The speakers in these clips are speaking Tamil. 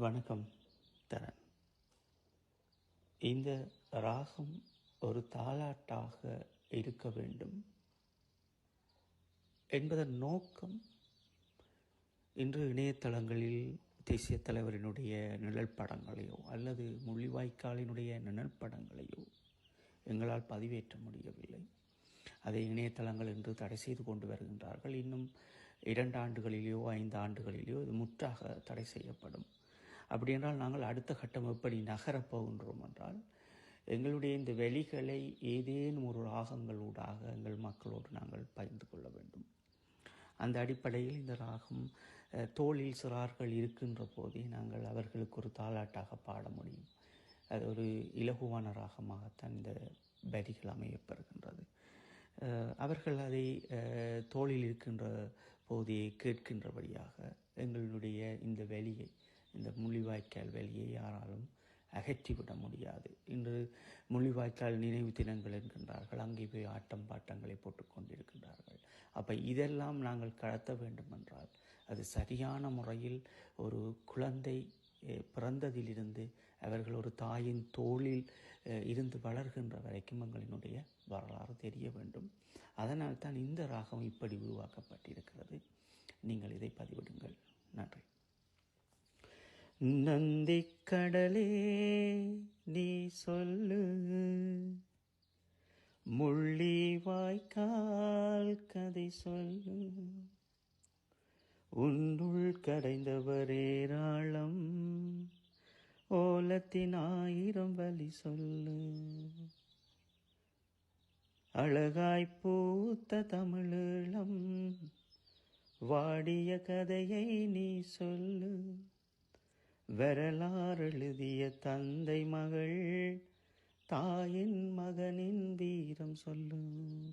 வணக்கம் தரன். இந்த ராகம் ஒரு தாலாட்டாக இருக்க வேண்டும் என்பதன் நோக்கம் இன்று இணையதளங்களில் தேசிய தலைவரினுடைய நிழல் படங்களையோ அல்லது முள்ளிவாய்க்காலினுடைய நிழல் படங்களையோ எங்களால் பதிவேற்ற முடியவில்லை. அதை இணையதளங்கள் என்று தடை செய்து கொண்டு வருகின்றார்கள். இன்னும் இரண்டு ஆண்டுகளிலேயோ ஐந்து ஆண்டுகளிலேயோ இது முற்றாக தடை செய்யப்படும். அப்படி என்றால் நாங்கள் அடுத்த கட்டம் எப்படி நகரப் போகின்றோம் என்றால் எங்களுடைய இந்த வெளிகளை ஏதேனும் ஒரு ராகங்களூடாக எங்கள் மக்களோடு நாங்கள் பகிர்ந்து கொள்ள வேண்டும். அந்த அடிப்படையில் இந்த ராகம் தோளில் சிறார்கள் இருக்கின்ற போதே நாங்கள் அவர்களுக்கு ஒரு தாலாட்டாக பாட முடியும். அது ஒரு இலகுவான ராகமாகத்தான் இந்த வரிகள் அமையப்பெறுகின்றது. அவர்கள் அதை தோளில் இருக்கின்ற போதே கேட்கின்றபடியாக எங்களுடைய இந்த வெளியை இந்த முள்ளிவாய்க்கால் வேலையை யாராலும் அகற்றிவிட முடியாது. இன்று முள்ளிவாய்க்கால் நினைவு தினங்கள் என்கின்றார்கள். அங்கே போய் ஆட்டம் பாட்டங்களை போட்டுக்கொண்டிருக்கின்றார்கள் கொண்டிருக்கின்றார்கள். இதெல்லாம் நாங்கள் கடத்த வேண்டுமென்றால் அது சரியான முறையில் ஒரு குழந்தை பிறந்ததிலிருந்து அவர்கள் ஒரு தாயின் தோளில் இருந்து வளர்கின்ற வரைக்கும் எங்களினுடைய வரலாறு தெரிய வேண்டும். அதனால் தான் இந்த ராகம் இப்படி உருவாக்கப்பட்டிருக்கிறது. நீங்கள் இதை பதிவிடுங்கள். நன்றி. நந்திக்கடலே நீ சொல்லு. முள்ளி வாய்க்கால் கதை சொல்லு. உன்னுள் கரைந்தவரேராளம் ஓலத்தின் ஆயிரம் வழி சொல்லு. அழகாய் பூத்த தமிழீழம் வாடிய கதையை நீ சொல்லு. வரலாறு எழுதிய தந்தை மகள் தாயின் மகனின் வீரம் சொல்லு.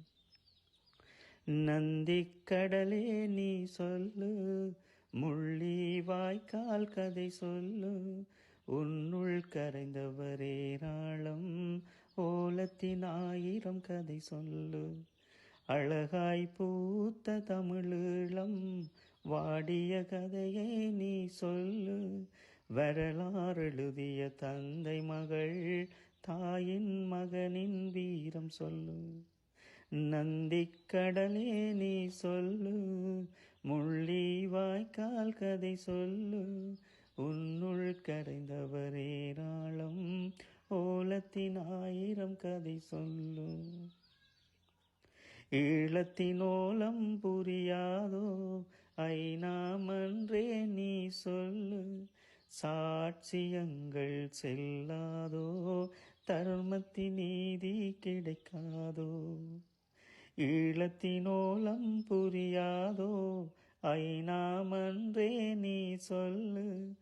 நந்திக்கடலே நீ சொல்லு முள்ளி வாய்க்கால் கதை சொல்லு. உன்னுள் கரைந்தவரேராளம் ஓலத்தின் ஆயிரம் கதை சொல்லு. அழகாய் பூத்த தமிழீழம் வாடிய கதையை நீ சொல்லு. வரலாறு எழுதிய தந்தை மகள் தாயின் மகனின் வீரம் சொல்லு. நந்திக்கடலே நீ சொல்லு. முள்ளி வாய்க்கால் கதை சொல்லு. உன்னுள் கரைந்தவரேராளம் ஓலத்தின் ஆயிரம் கதை சொல்லு. ஈழத்தினோலம் புரியாதோ? ஐநாமன்றே நீ சொல்லு. சாட்சியங்கள் செல்லாதோ? தர்மத்தின் நீதி கிடைக்காதோ? ஈழத்தினோலம் புரியாதோ? ஐநாமன்றே நீ சொல்லு.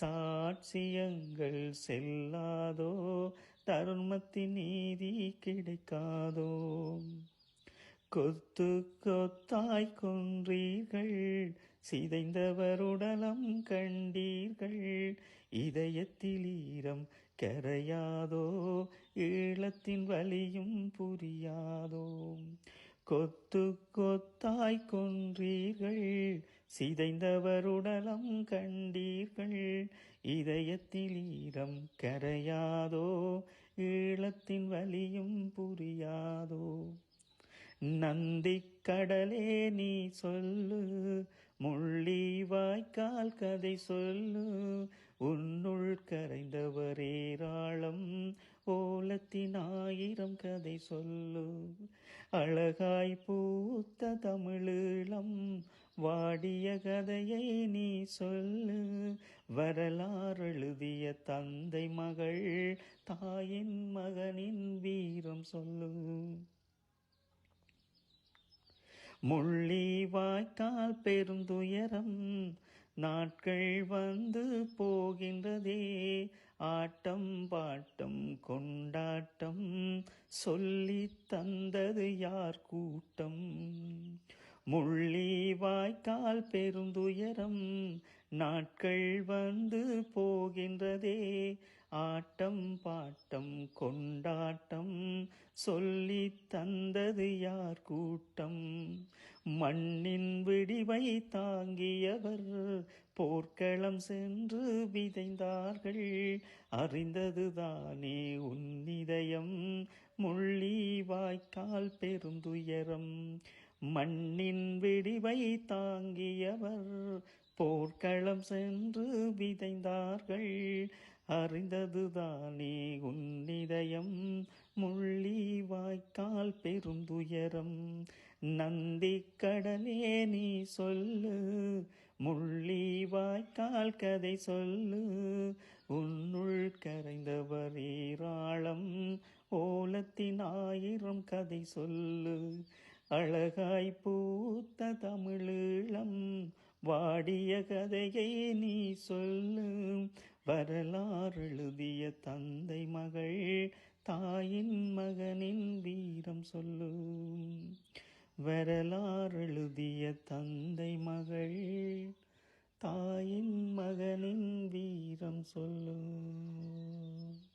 சாட்சியங்கள் செல்லாதோ? தர்மத்தின் நீதி கிடைக்காதோ? கொத்து கொத்தாய் கொன்றீர்கள் சிதைந்தவருடலம் கண்டீர்கள். இதயத்தில் ஈரம் கரையாதோ? ஈழத்தின் வலியும் புரியாதோ? கொத்து கொத்தாய் கொன்றீர்கள். சிதைந்தவருடலம் கண்டீர்கள். இதயத்தில் ஈரம் கரையாதோ? ஈழத்தின் வலியும் புரியாதோ? நந்திக்கடலே நீ சொல்லு முள்ளி வாய்க்கால் கதை சொல்லு. உன்னுள் கரைந்தவரேராளம் ஓலத்தின் ஆயிரம் கதை சொல்லு. அழகாய் பூத்த தமிழீழம் வாடிய கதையை நீ சொல்லு. வரலாறு எழுதிய தந்தை மகள் தாயின் மகனின் வீரம் சொல்லு. முள்ளி வாய்க்கால் பெருந்துயரம் நாட்கள் வந்து போகின்றதே. ஆட்டம் பாட்டம் கொண்டாட்டம் சொல்லி தந்தது யார் கூட்டம்? முள்ளி வாய்க்கால் பெருந்துயரம் நாட்கள் வந்து போகின்றதே. ஆட்டம் பாட்டம் கொண்டாட்டம் சொல்லி தந்தது யார் கூட்டம்? மண்ணின் விடிவை தாங்கியவர் போர்க்களம் சென்று விதைந்தார்கள். அறிந்ததுதானே உன்னிதயம். முள்ளி வாய்க்கால் பெருந்துயரம். மண்ணின் விடிவை தாங்கியவர் போர்க்களம் சென்று விதைந்தார்கள். அறிந்ததுதானே உன்னிதயம் முள்ளி வாய்க்கால் பெருந்துயரம். நந்தி கடலே நீ சொல்லு. முள்ளி வாய்க்கால் கதை சொல்லு. உன்னுள் கரைந்தவர் ஏராளம். ஓலத்தின் ஆயிரம் கதை சொல்லு. அழகாய் பூத்த தமிழீழம். வாடிய கதையை நீ சொல்லு. வரலாறு எழுதிய தந்தை மகள் தாயின் மகனின் வீரம் சொல்லும். வரலாறு எழுதிய தந்தை மகள் தாயின் மகனின் வீரம் சொல்லும்.